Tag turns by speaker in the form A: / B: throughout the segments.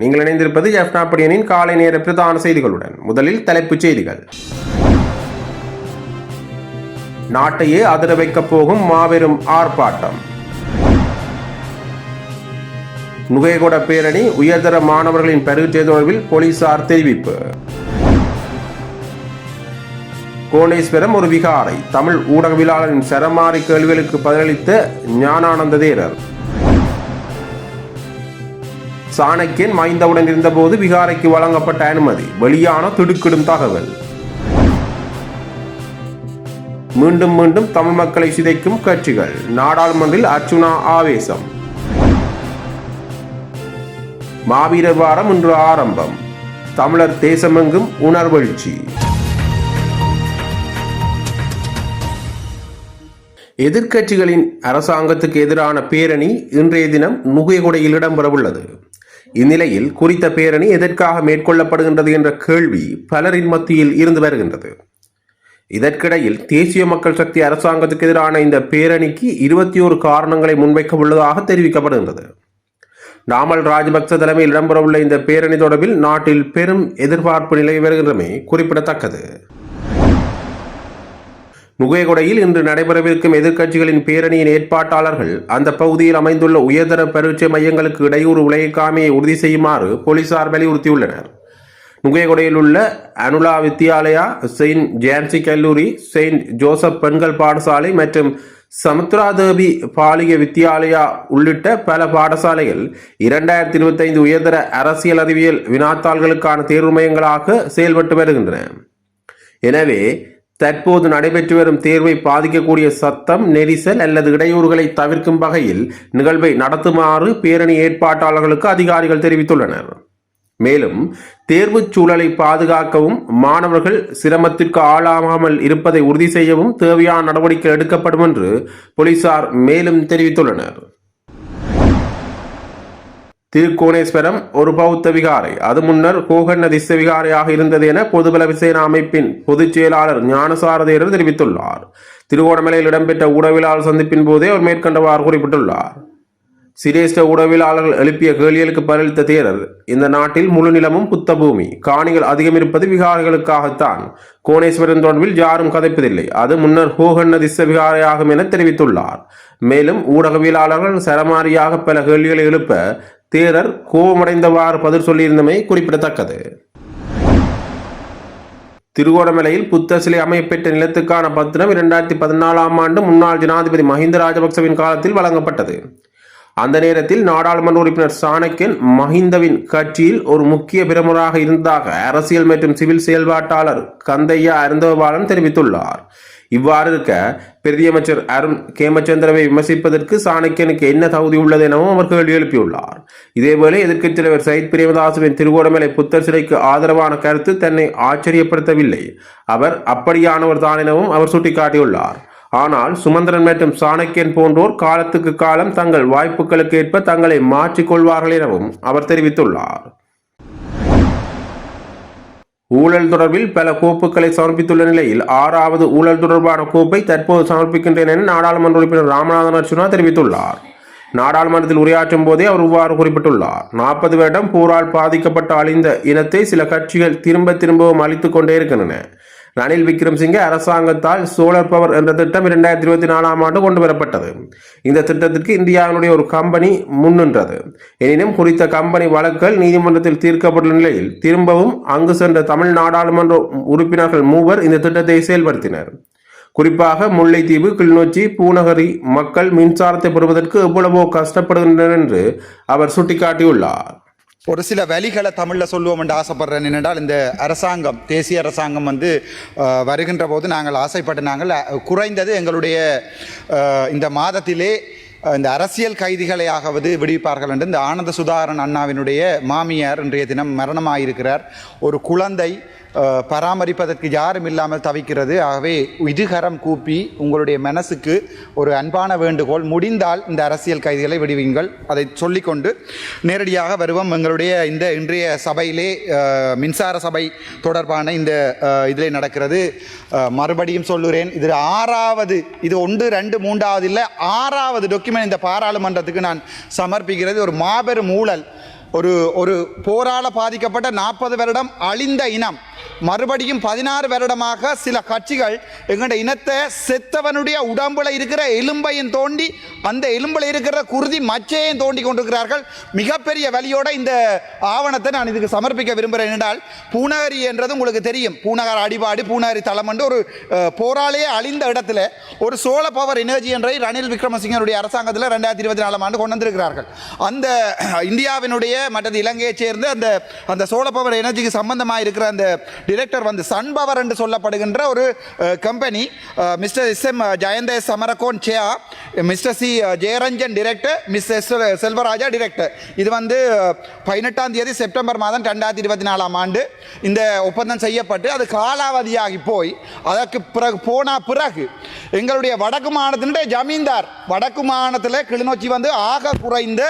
A: நீங்கள் இணைந்திருப்பது ஜப்னாப்படியனின் காலை நேர பிரதான செய்திகளுடன். முதலில் தலைப்புச் செய்திகள். நாட்டையே அதிர வைக்கப் போகும் மாபெரும் ஆர்ப்பாட்டம். நுகைகொட பேரணி உயர்தர மாணவர்களின் பரீட்சை தொடர்பில் போலீசார் தெரிவிப்பு. கோணேஸ்வரம் ஒரு விகாரை தமிழ் ஊடகவியலாளரின் சரமாரி கேள்விகளுக்கு பதிலளித்த ஞானானந்த தேரர். சாணக்கியன் மாய்ந்தவுடன் இருந்தபோது விகாரைக்கு வழங்கப்பட்ட அனுமதி. வெளியான திடுக்கிடும் தகவல். மீண்டும் மீண்டும் தமிழ் மக்களை சிதைக்கும் கட்சிகள். நாடாளுமன்றில் அர்ச்சுனா ஆவேசம். மாவீரர் வாரம் இன்று ஆரம்பம். தமிழர் தேசமெங்கும் உணர்வெழுச்சி. எதிர்க்கட்சிகளின் அரசாங்கத்துக்கு எதிரான பேரணி இன்றைய தினம் நுகையகுடையில் இடம்பெறவுள்ளது. இந்நிலையில் குறித்த பேரணி எதற்காக மேற்கொள்ளப்படுகின்றது என்ற கேள்வி பலரின் மத்தியில் இருந்து வருகின்றது. இதற்கிடையில் தேசிய மக்கள் சக்தி அரசாங்கத்துக்கு எதிரான இந்த பேரணிக்கு இருபத்தி ஒரு காரணங்களை முன்வைக்க உள்ளதாக தெரிவிக்கப்படுகின்றது. நாமல் ராஜபக்ச தலைமையில் இடம்பெறவுள்ள இந்த பேரணி தொடர்பில் நாட்டில் பெரும் எதிர்பார்ப்பு நிலவி வருகின்றமை குறிப்பிடத்தக்கது. நுகைகொடையில் இன்று நடைபெறவிருக்கும் எதிர்க்கட்சிகளின் பேரணியின் ஏற்பாட்டாளர்கள் அந்த பகுதியில் அமைந்துள்ள உயர்தர பரீட்சை மையங்களுக்கு இடையூறு விளைவிக்காமையை உறுதி செய்யுமாறு போலீசார் வலியுறுத்தியுள்ளனர். நுகைகொடையில் உள்ள அனுலா வித்யாலயா செயின்ட் ஜான்சி கல்லூரி செயின்ட் ஜோசப் பெண்கள் பாடசாலை மற்றும் சமுத்ராதேவி பாலிக வித்யாலயா உள்ளிட்ட பல பாடசாலைகள் இரண்டாயிரத்தி இருபத்தைந்து உயர்தர அரசியல் அறிவியல் வினாத்தாள்களுக்கான தேர்வு மையங்களாக செயல்பட்டு வருகின்றன. எனவே தற்போது நடைபெற்று வரும் தேர்வை பாதிக்கக்கூடிய சத்தம் நெரிசல் அல்லது இடையூறுகளை தவிர்க்கும் வகையில் நிகழ்வை நடத்துமாறு பேரணி ஏற்பாட்டாளர்களுக்கு அதிகாரிகள் தெரிவித்துள்ளனர். மேலும் தேர்வுச் சூழலை பாதுகாக்கவும் மாணவர்கள் சிரமத்திற்கு ஆளாகாமல் இருப்பதை உறுதி செய்யவும் தேவையான நடவடிக்கை எடுக்கப்படும் என்று போலீசார் மேலும் தெரிவித்துள்ளனர். திருக்கோணேஸ்வரம் ஒரு பௌத்த விகாரை. அது முன்னர் கோகண்ண திச விகாரையாக இருந்தது என பொதுபல விசேன அமைப்பின் பொதுச் செயலாளர் ஞானசாரதேரர் தெரிவித்துள்ளார். திருகோணமலையில் இடம்பெற்ற ஊடகவியலாளர் சந்திப்பின் போதே அவர் மேற்கண்டவாறு குறிப்பிட்டுள்ளார். சிரேஷ்ட உடவியலாளர்கள் எழுப்பிய கேள்விகளுக்கு பதிலளித்த தேரர் இந்த நாட்டில் முழு நிலமும் புத்த பூமி காணிகள் அதிகம் இருப்பது விகாரைகளுக்காகத்தான். கோணேஸ்வரன் தொடர்பில் யாரும் கதைப்பதில்லை. அது முன்னர் ஹோகண்ண திச விகாரையாகும் என தெரிவித்துள்ளார். மேலும் ஊடகவியலாளர்கள் சரமாரியாக பல கேள்விகளை எழுப்ப தேரர் கோபமடைந்தவாறு பதில் சொல்லியிருந்தமை குறிப்பிடத்தக்கது. திருகோணமலையில் புத்த சிலை அமையப்பெற்ற நிலத்துக்கான பத்திரம் இரண்டாயிரத்தி பதினாலாம் ஆண்டு முன்னாள் ஜனாதிபதி மஹிந்த ராஜபக்சவின் காலத்தில் வழங்கப்பட்டது. அந்த நேரத்தில் நாடாளுமன்ற உறுப்பினர் சாணக்கியன் மஹிந்தவின் கட்சியில் ஒரு முக்கிய பிரமுகராக இருந்ததாக அரசியல் மற்றும் சிவில் செயல்பாட்டாளர் கந்தையா அருந்தவாளன் தெரிவித்துள்ளார். இவ்வாறு இருக்க பிரதியமைச்சர் அருண் கேமச்சந்திரவை விமர்சிப்பதற்கு சாணக்கியனுக்கு என்ன தகுதி உள்ளது எனவும் அவர் கேள்வி எழுப்பியுள்ளார். இதேவேளை எதிர்க்கட்சித் தலைவர் சயித் பிரேமதாசுவின் திருகோணமலை புத்தர் சிலைக்கு ஆதரவான கருத்து தன்னை ஆச்சரியப்படுத்தவில்லை. அவர் அப்படியானவர் தான் எனவும் அவர் சுட்டிக்காட்டியுள்ளார். ஆனால் சுமந்திரன் மற்றும் சாணக்கியன் போன்றோர் காலத்துக்கு காலம் தங்கள் வாய்ப்புகளுக்கு ஏற்ப தங்களை மாற்றிக்கொள்வார்கள் எனவும் அவர் தெரிவித்துள்ளார். ஊழல் தொடர்பில் பல கோப்புகளை சமர்ப்பித்துள்ள நிலையில் ஆறாவது ஊழல் தொடர்பான கோப்பை தற்போது சமர்ப்பிக்கின்றேன் என நாடாளுமன்ற உறுப்பினர் ராமநாதன் அர்ச்சுனா தெரிவித்துள்ளார். நாடாளுமன்றத்தில் உரையாற்றும் போதே அவர் இவ்வாறு குறிப்பிட்டுள்ளார். நாற்பது வருடம் போரால் பாதிக்கப்பட்ட அழிந்த இனத்தை சில கட்சிகள் திரும்ப திரும்பவும் அளித்துக் கொண்டே இருக்கின்றன. ரணில் விக்ரம்சிங்கே அரசாங்கத்தால் சோலார் பவர் என்ற திட்டம் இரண்டாயிரத்தி இருபத்தி நாலாம் ஆண்டு கொண்டு வரப்பட்டது இந்த திட்டத்திற்கு இந்தியாவினுடைய ஒரு கம்பெனி முன்னின்றது எனினும் குறித்த கம்பெனி வழக்குகள் நீதிமன்றத்தில் தீர்க்கப்பட்ட நிலையில் திரும்பவும் அங்கு சென்ற தமிழ் நாடாளுமன்ற உறுப்பினர்கள் மூவர் இந்த திட்டத்தை செயல்படுத்தினர். குறிப்பாக முல்லைத்தீவு கிளிநொச்சி பூநகரி மக்கள் மின்சாரத்தை பெறுவதற்கு எவ்வளவோ கஷ்டப்படுகின்றனர் என்று அவர் சுட்டிக்காட்டியுள்ளார்.
B: ஒரு சில வழிகளை தமிழில் சொல்லுவோம் என்று ஆசைப்படுறேன். என்னென்றால் இந்த அரசாங்கம் தேசிய அரசாங்கம் வந்து வருகின்ற போது நாங்கள் ஆசைப்பட்டு நாங்கள் குறைந்தது எங்களுடைய இந்த மாதத்திலே இந்த அரசியல் கைதிகளையாகவது விடுவிப்பார்கள் என்று இந்த ஆனந்த சுதாகரன் அண்ணாவினுடைய மாமியார் இன்றைய தினம் மரணமாயிருக்கிறார். ஒரு குழந்தை பராமரிப்பதற்கு யாரும் இல்லாமல் தவிக்கிறது. ஆகவே இதுகரம் கூப்பி உங்களுடைய மனசுக்கு ஒரு அன்பான வேண்டுகோள். முடிந்தால் இந்த அரசியல் கைதிகளை விடுவீங்கள் அதை சொல்லிக்கொண்டு நேரடியாக வருவோம். எங்களுடைய இந்த இன்றைய சபையிலே மின்சார சபை தொடர்பான இந்த இதில் இதிலே நடக்கிறது. மறுபடியும் சொல்லுகிறேன் இது ஆறாவது இது ஒன்று ரெண்டு மூன்றாவது இல்லை ஆறாவது டாக்குமெண்ட் இந்த பாராளுமன்றத்துக்கு நான் சமர்ப்பிக்கிறது ஒரு மாபெரும் ஊழல். ஒரு ஒரு போரால பாதிக்கப்பட்ட நாற்பது வருடம் அழிந்த இனம். மறுபடியும் பதினாறு வருடமாக சில கட்சிகள் எங்களுடைய இனத்தை செத்தவனுடைய உடம்புல இருக்கிற எலும்பையும் தோண்டி அந்த எலும்பில் இருக்கிற குருதி மச்சையும் தோண்டி கொண்டிருக்கிறார்கள். மிகப்பெரிய வழியோட இந்த ஆவணத்தை நான் இதுக்கு சமர்ப்பிக்க விரும்புகிறேன் என்றால் பூனகரி என்றது உங்களுக்கு தெரியும். பூநகர் அடிபாடு பூனகரி தளம் என்று ஒரு போராளியே போராலேயே அழிந்த இடத்துல ஒரு சோழ பவர் எனர்ஜி என்றை ரணில் விக்ரமசிங்கனுடைய அரசாங்கத்தில் ரெண்டாயிரத்தி இருபத்தி நாலாம் ஆண்டு கொண்டு வந்திருக்கிறார்கள். அந்த இந்தியாவினுடைய மற்றது இலங்கையை சேர்ந்து அந்த அந்த சோழ பவர் எனர்ஜிக்கு சம்பந்தமாக இருக்கிற அந்த டிரெக்டர் வந்து சன் பவர் என்று சொல்லப்படுகின்ற ஒரு company mister S M Jayantha Samarakoon சேயா mister C Jayaranjan director miss S Selvaraja director இது வந்து பதினெட்டாம் தேதி செப்டம்பர் மாதம் ரெண்டாயிரத்தி இருபத்தி நாலாம் ஆண்டு இந்த ஒப்பந்தம் செய்யப்பட்டு அது காலாவதியாகி போய் அதற்கு பிறகு போன பிறகு எங்களுடைய வடக்கு மாநிலத்தினுடைய ஜமீன்தார் வடக்கு மாநிலத்தில் கிளிநொச்சி வந்து ஆக குறைந்த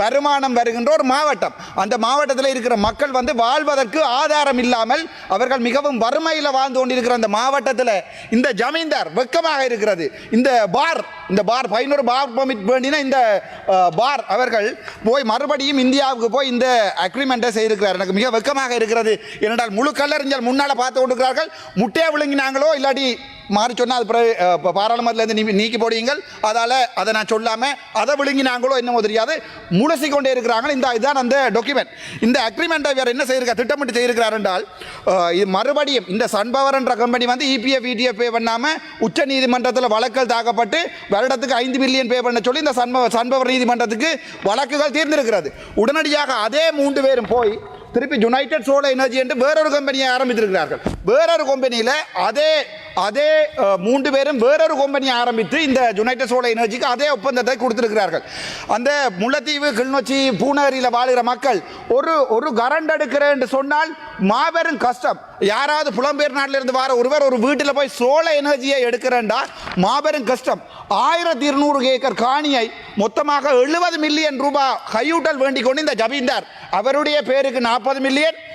B: வருமானம் வருகின்ற ஒரு மாவட்டம். அந்த மாவட்டத்தில் இருக்கிற மக்கள் வந்து வாழ்வதற்கு ஆதாரம் இல்லாமல் அவர்கள் மிகவும் வறுமையில் வாழ்ந்து கொண்டிருக்கிற அந்த மாவட்டத்தில் இந்த ஜமீன்தார் வெக்கமாக இருக்கிறது. இந்த பார் இந்த பார் பதினோரு பார் பர்மிட் வேண்டின இந்த பார் அவர்கள் போய் மறுபடியும் இந்தியாவுக்கு போய் இந்த அக்ரிமெண்ட்டை செய்திருக்கிறார். எனக்கு மிக வெக்கமாக இருக்கிறது. ஏனென்றால் முழு கல்லறிஞர் முன்னால் பார்த்து கொண்டிருக்கிறார்கள். முட்டையை விழுங்கினாங்களோ இல்லாட்டி மாறி சொன்னால் அது பிறகு, அஹ், நீ நீக்கி போடுவீங்கள். அதால் அதை நான் சொல்லாமல் அதை விழுங்கினாங்களோ என்னமோ தெரியாது. முழுசி கொண்டே இருக்கிறாங்க. இந்த இதுதான் அந்த டாக்குமெண்ட் இந்த அக்ரிமெண்ட்டை வேறு என்ன செய்யிருக்கா திட்டமிட்டு செய்திருக்கிறார் என்றால் இது மறுபடியும் இந்த சன்பவர் என்ற கம்பெனி வந்து இபிஎஃப் இடிஎஃப் பே பண்ணாமல் உச்ச நீதிமன்றத்தில் வழக்குகள் தாக்கப்பட்டு வருடத்துக்கு ஐந்து பில்லியன் பே பண்ண சொல்லி இந்த சன்பவர் சன்பவர் நீதிமன்றத்துக்கு வழக்குகள் தீர்ந்திருக்கிறது. உடனடியாக அதே மூன்று பேரும் போய் திருப்பி யுனைடெட் சோலர் எனர்ஜி என்று வேறொரு கம்பெனியை ஆரம்பித்திருக்கிறார்கள். வேறொரு கம்பெனியில் அதே அதே மூன்று பேரும் வேறொரு கம்பெனியை ஆரம்பித்து இந்த யுனைடெட் சோலர் எனர்ஜிக்கு அதே ஒப்பந்தத்தை கொடுத்திருக்கிறார்கள். அந்த முல்லைத்தீவு கிளிநொச்சி பூநகரியில் வாழுகிற மக்கள் ஒரு ஒரு கரண்ட் எடுக்கிறேன் என்று சொன்னால் மாபெரும் கஷ்டம். யாராவது புலம்பெயர் நாட்டில் இருந்து வர ஒருவர் ஒரு வீட்டில் போய் சோழ எனர்ஜியை எடுக்கிறேன்டா மாபெரும் கஷ்டம். ஆயிரத்தி இருநூறு ஏக்கர் காணியை மொத்தமாக எழுபது மில்லியன் ரூபாய் கையூட்டல் வேண்டிக் கொண்டு இந்த ஜமீன்தார். அவருடைய பேருக்கு நாற்பது மில்லியன்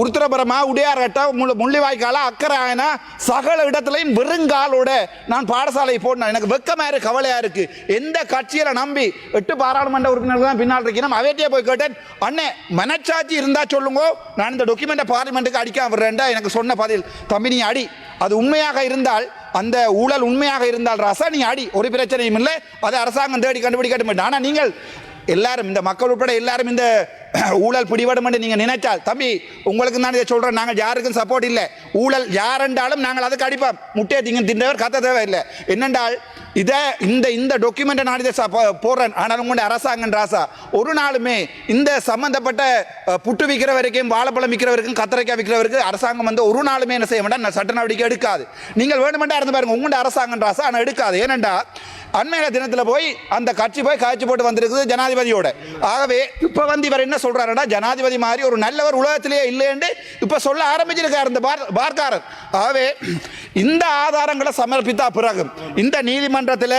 B: உருத்திரபுரமா உடையார்கட்ட முள்ளு முள்ளிவாய்க்கால அக்கராயனா சகல இடத்துலையும் வெறுங்காலோட நான் பாடசாலை போடணும் எனக்கு வெக்கமாக இருக்கு கவலையாக இருக்கு. எந்த கட்சியில் நம்பி எட்டு பாராளுமன்ற உறுப்பினர்கள் தான் பின்னால் இருக்கணும் அவையிட்டே போய் கேட்டேன் அண்ணே மனச்சாட்சி இருந்தா சொல்லுங்க. நான் இந்த டாக்குமெண்ட்டை பார்லிமெண்ட்டுக்கு அடிக்காம விடுறேன்டா. எனக்கு சொன்ன பதில் தம்பி நீ அடி. அது உண்மையாக இருந்தால் அந்த ஊழல் உண்மையாக இருந்தால் ரசா நீ அடி. ஒரு பிரச்சனையும் இல்லை. அதை அரசாங்கம் தேடி கண்டுபிடிக்கட்டும் ஆனால் நீங்கள் எல்லாரும் இந்த மக்கள் உட்பட எல்லாரும் இந்த ஊழல் பிடிபடும் என்று நீங்கள் நினைச்சால் தம்பி உங்களுக்கு தான் இதை சொல்கிறேன் நாங்கள் யாருக்கும் சப்போர்ட் இல்லை. ஊழல் யாரென்றாலும் நாங்கள் அதுக்கு அடிப்போம். முட்டையை திங்க தின்றவர் கத்த தேவையில்லை. என்னென்றால் இதை இந்த இந்த டாக்குமெண்ட்டை நான் இதை போடுறேன். ஆனால் உங்களுடைய அரசாங்கம் ராசா ஒரு நாளுமே இந்த சம்மந்தப்பட்ட புட்டு விற்கிற வரைக்கும் வாழைப்பழம் விற்கிற வரைக்கும் கத்திரிக்காய் விற்கிற வரைக்கும் அரசாங்கம் வந்து ஒரு நாளுமே என்ன செய்ய வேண்டாம் சட்ட நடவடிக்கை எடுக்காது. நீங்கள் வேணுமெண்டா இருந்து பாருங்கள் உங்களுடைய அரசாங்கம் ராசா ஆனால் எடுக்காது. ஏனென்றால் அண்மையில தினத்தில் போய் அந்த கட்சி போய் காய்ச்சி போட்டு வந்திருக்குது ஜனாதிபதியோட. ஆகவே இப்போ வந்து இவர் என்ன சொல்றாருன்னா ஜனாதிபதி மாதிரி ஒரு நல்லவர் உலகத்திலேயே இல்லைன்னு இப்போ சொல்ல ஆரம்பிச்சிருக்காரு இந்த பார் பார்க்காரர். ஆகவே இந்த ஆதாரங்களை சமர்ப்பித்தா பிறகு இந்த நீதிமன்றத்தில்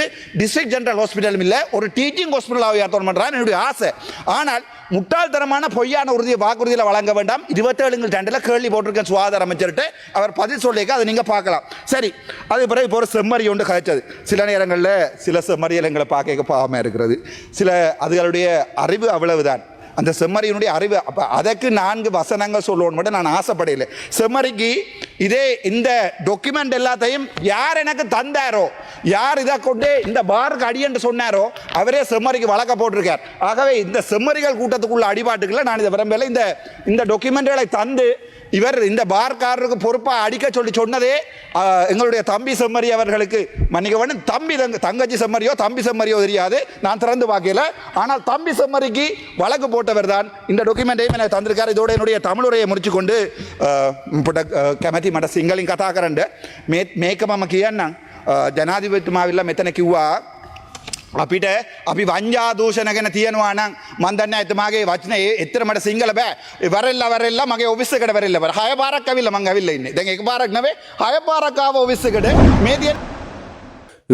B: டிஸ்ட்ரிக்ட் ஜெனரல் ஹாஸ்பிட்டலும் இல்லை ஒரு டீச்சிங் ஹாஸ்பிட்டலாக உயர்த்தணும் பண்ணுறான் என்னுடைய ஆசை. ஆனால் முட்டாள்தனமான பொய்யான உறுதியை வாக்குறுதியில் வழங்க வேண்டாம். இருபத்தேழுங்கள் ரெண்டில் கேள்வி போட்டிருக்கேன் சுகாதார அமைச்சர்கிட்ட. அவர் பதில் சொல்லிக்க அதை நீங்கள் பார்க்கலாம். சரி அது பிறகு இப்போ ஒரு செம்மறி ஒன்று கதைச்சது சில நேரங்களில் சில செம்மறியல் எங்களை பார்க்க பாவமாக இருக்கிறது. சில அதுகளுடைய அறிவு அவ்வளவுதான். அந்த செம்மறியினுடைய அறிவு அப்போ அதற்கு நான்கு வசனங்கள் சொல்லணும் மட்டும் நான் ஆசைப்படையில செம்மறிக்கு இதே இந்த டாக்குமெண்ட் எல்லாத்தையும் யார் எனக்கு தந்தாரோ யார் இதை கொண்டு இந்த பாருக்கு அடியன்று சொன்னாரோ அவரே செம்மறிக்கு வழக்க போட்டிருக்கார். ஆகவே இந்த செம்மறிகள் கூட்டத்துக்குள்ள அடிபாட்டுக்குள்ள நான் இதை விரும்பல இந்த இந்த டாக்குமெண்ட்களை தந்து இவர் இந்த பார்க்காரருக்கு பொறுப்பாக அடிக்க சொல்லி சொன்னதே எங்களுடைய தம்பி செம்மறி அவர்களுக்கு. மன்னிக்க வேண்டும் தம்பி தங்க தங்கச்சி செம்மறியோ தம்பி செம்மறியோ தெரியாது. நான் திறந்து பார்க்கல. ஆனால் தம்பி செம்மறிக்கு வழக்கு போட்டவர் தான். இந்த டாக்குமெண்ட்டையும் எனக்கு தந்திருக்கார். இதோட என்னுடைய தமிழ் உரையை முடிச்சு கொண்டு கெமதி மட சிங்களின் கதாகரண்டு மே மேக்க கியன்னா ஜனாதிபதி மாவில்லாம் எத்தனை கியூவா අපිට අපි වංජාදූෂණ ගැන තියෙනවා නම් මන්දන්න ඇතමගේ වචන ඒ එත්තර මට සිංහල බෑ වරල්ල වරල්ල මගේ ඔවිස්සකට වරල්ල හය පාරක් ඇවිල්ල මං ඇවිල්ල ඉන්න දැන් එක පාරක් නවේ හය පාරකාව ඔවිස්සකට මේ තිය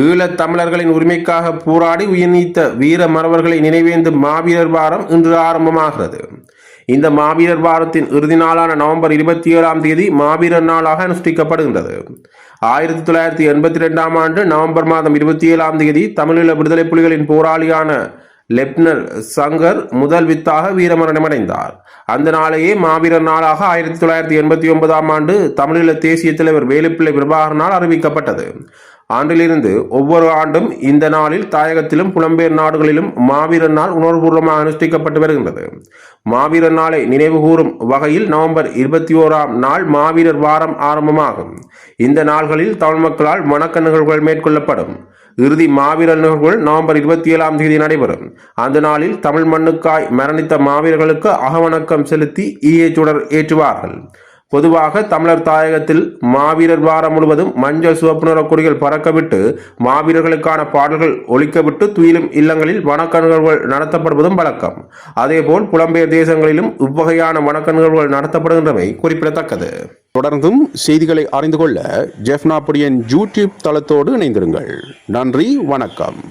A: ஈழத் தமிழர்களின் உரிமைக்காக போராடி உயிர் நீத்த வீர மறவர்களை நினைவேந்தும் மாவீரர் வாரம் இன்று ஆரம்பமாகிறது இந்த மாவீரர் வாரத்தின் இறுதி நாளான நவம்பர் இருபத்தி ஏழாம் தேதி மாவீரர் நாளாக அனுஷ்டிக்கப்படுகின்றது ஆயிரத்தி தொள்ளாயிரத்தி எண்பத்தி ரெண்டாம் ஆண்டு நவம்பர் மாதம் இருபத்தி ஏழாம் தேதி தமிழீழ விடுதலை புலிகளின் போராளியான லெப்டினல் சங்கர் முதல் வித்தாக வீரமரணமடைந்தார் அந்த நாளையே மாவீரர் நாளாக ஆயிரத்தி தொள்ளாயிரத்தி எண்பத்தி ஒன்பதாம் ஆண்டு தமிழீழ தேசிய தலைவர் வேலுப்பிள்ளை பிரபாகரனால் அறிவிக்கப்பட்டது. ஆண்டிலிருந்து ஒவ்வொரு ஆண்டும் இந்த நாளில் தாயகத்திலும் புலம்பெயர் நாடுகளிலும் மாவீரர் நாள் உணர்வுபூர்வமாக அனுஷ்டிக்கப்பட்டு வருகின்றது. மாவீரர் நாளை நினைவுகூறும் வகையில் நவம்பர் இருபத்தி ஓராம் நாள் மாவீரர் வாரம் ஆரம்பமாகும். இந்த நாள்களில் தமிழ் மக்களால் வணக்க நிகழ்வுகள் மேற்கொள்ளப்படும். இறுதி மாவீரர் நிகழ்வுகள் நவம்பர் இருபத்தி ஏழாம் தேதி நடைபெறும். அந்த நாளில் தமிழ் மண்ணுக்காய் மரணித்த மாவீரர்களுக்கு அகவணக்கம் செலுத்தி ஈயை சுடர் ஏற்றுவார்கள். பொதுவாக தமிழர் தாயகத்தில் மாவீரர் வாரம் முழுவதும் மஞ்சள் சிவப்பு நிற கொடிகள் பறக்கவிட்டு மாவீரர்களுக்கான பாடல்கள் ஒழிக்கவிட்டு துயிலும் இல்லங்களில் வணக்க நிகழ்வுகள் நடத்தப்படுவதும் வழக்கம். அதேபோல் புலம்பெயர் தேசங்களிலும் இவ்வகையான வணக்க நிகழ்வுகள் நடத்தப்படுகின்றமை குறிப்பிடத்தக்கது. தொடர்ந்தும் செய்திகளை அறிந்து கொள்ள ஜெஃப்னாப்புடியன் யூடியூப் தளத்தோடு இணைந்திருங்கள். நன்றி வணக்கம்.